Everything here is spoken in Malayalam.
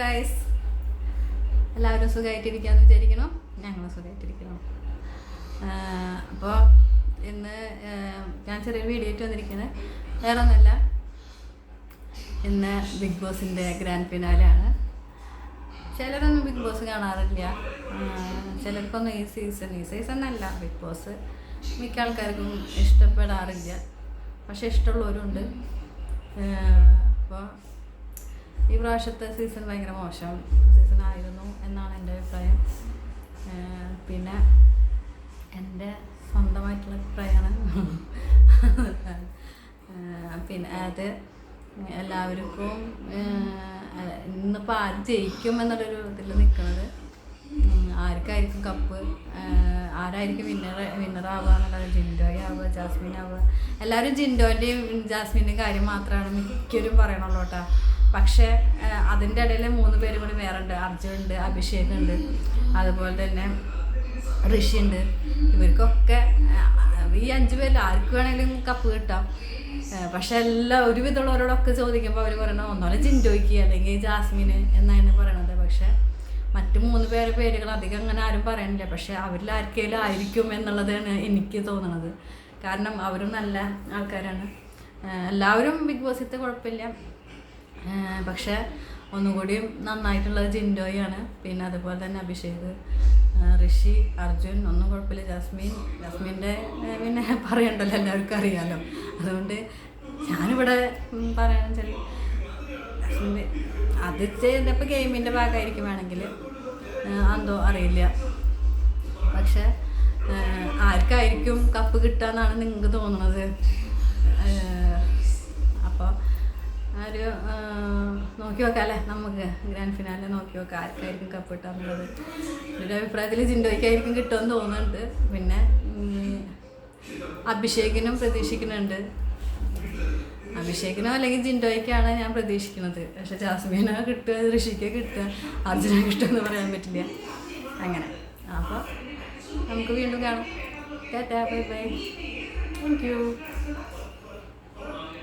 ഗൈസ് എല്ലാവരും സുഖമായിട്ടിരിക്കാന്ന് വിചാരിക്കണം ഞങ്ങൾ സുഖമായിട്ടിരിക്കണം അപ്പോൾ ഇന്ന് ഞാൻ ചെറിയൊരു വീഡിയോ ആയിട്ട് വന്നിരിക്കുന്നത് വേറെ ഒന്നുമല്ല ഇന്ന് ബിഗ് ബോസിന്റെ ഗ്രാൻഡ് ഫിനാലാണ് ചിലരൊന്നും ബിഗ് ബോസ് കാണാറില്ല. ചിലർക്കൊന്നും ഈ സീസൺ ഈ സീസൺ അല്ല ബിഗ് ബോസ് മിക്ക ആൾക്കാർക്കും ഇഷ്ടപ്പെടാറില്ല. പക്ഷെ ഇഷ്ടമുള്ളവരുണ്ട്. അപ്പോൾ പ്രാവശ്യത്തെ സീസൺ ഭയങ്കര മോശം. സീസൺ ആയിരുന്നു എന്നാണ് എന്റെ അഭിപ്രായം. പിന്നെ എന്റെ സ്വന്തമായിട്ടുള്ള അഭിപ്രായമാണ് പിന്നെ അത് എല്ലാവർക്കും ഇന്നിപ്പോൾ ആര് ജയിക്കും എന്നുള്ളൊരു ഇതിൽ നിൽക്കുന്നത് ആർക്കായിരിക്കും കപ്പ്? ആരായിരിക്കും വിന്നർ ആവുക എന്നുള്ളത്? ജിൻഡോയ് ആവുക ജാസ്മിൻ ആവുക. എല്ലാവരും ജിൻഡോന്റെയും ജാസ്മിന്റെയും കാര്യം മാത്രമാണ് മിക്കവരും പറയണുള്ളൂ കേട്ടോ. പക്ഷേ അതിന്റെ ഇടയിൽ മൂന്ന് പേരും കൂടി വേറെ ഉണ്ട് അർജുൻ ഉണ്ട് അഭിഷേക് ഉണ്ട് അതുപോലെ തന്നെ ഋഷി ഉണ്ട് ഇവർക്കൊക്കെ ഈ അഞ്ച് പേരിൽ ആർക്ക് വേണമെങ്കിലും കപ്പ് കിട്ടാം. പക്ഷെ എല്ലാ ഒരുവിധമുള്ളവരോടൊക്കെ ചോദിക്കുമ്പോൾ അവർ പറയണത് ഒന്നോലെ ജിൻഡോയ്ക്ക് അല്ലെങ്കിൽ ജാസ്മിന് എന്നാണ് പറയണത്. പക്ഷെ മറ്റു മൂന്ന് പേരെ പേരുകൾ അധികം അങ്ങനെ ആരും പറയണില്ല. പക്ഷെ അവരിൽ ആർക്കെങ്കിലും ആയിരിക്കും എന്നുള്ളതാണ് എനിക്ക് തോന്നുന്നത് കാരണം അവരും നല്ല ആൾക്കാരാണ്. എല്ലാവരും ബിഗ് ബോസിത്തെ കുഴപ്പമില്ല. ആഹ് ഒന്നും ഒന്നുകൂടി നന്നായിട്ടുള്ളത് ജിൻഡോയാണ്. പിന്നെ അതുപോലെ തന്നെ അഭിഷേക് ഋഷി അർജുൻ ഒന്നും കുഴപ്പമില്ല. ജാസ്മിൻ ജാസ്മിന്റെ പിന്നെ പറയണ്ടല്ലോ എല്ലാവർക്കും അറിയാലോ. അതുകൊണ്ട് ഞാനിവിടെ ഉം, പറയാന്ന് വെച്ചാൽ ജാസ്മിന്റെ അത് ചെയ്തപ്പോൾ ഗെയിമിന്റെ ഭാഗമായിരിക്കും വേണമെങ്കിൽ എന്തോ അറിയില്ല. പക്ഷേ ആർക്കായിരിക്കും കപ്പ് കിട്ടുക എന്നാണ് നിങ്ങൾക്ക് തോന്നുന്നത് അപ്പോൾ ഒരു നോക്കി നോക്കാം അല്ലേ നമുക്ക് ഗ്രാൻഡ് ഫിനാലെ നോക്കി നോക്കാം ആർക്കായിരിക്കും കപ്പ് കിട്ടാന്നുള്ളത് എന്റെ അഭിപ്രായത്തിൽ ജിൻഡോയ്ക്കായിരിക്കും കിട്ടുമെന്ന് തോന്നുന്നുണ്ട്. പിന്നെ അഭിഷേകിനും പ്രതീക്ഷിക്കുന്നുണ്ട്. അഭിഷേകിനോ അല്ലെങ്കിൽ ജിൻഡോയ്ക്കാണ് ഞാൻ പ്രതീക്ഷിക്കുന്നത്. പക്ഷെ ജാസ്മീനോ കിട്ടുക ഋഷിക്കോ കിട്ടുക അർജുന കിട്ടുമെന്ന് പറയാൻ പറ്റില്ല. അങ്ങനെ. അപ്പോൾ നമുക്ക് വീണ്ടും കാണാം. Tata bye bye. Thank you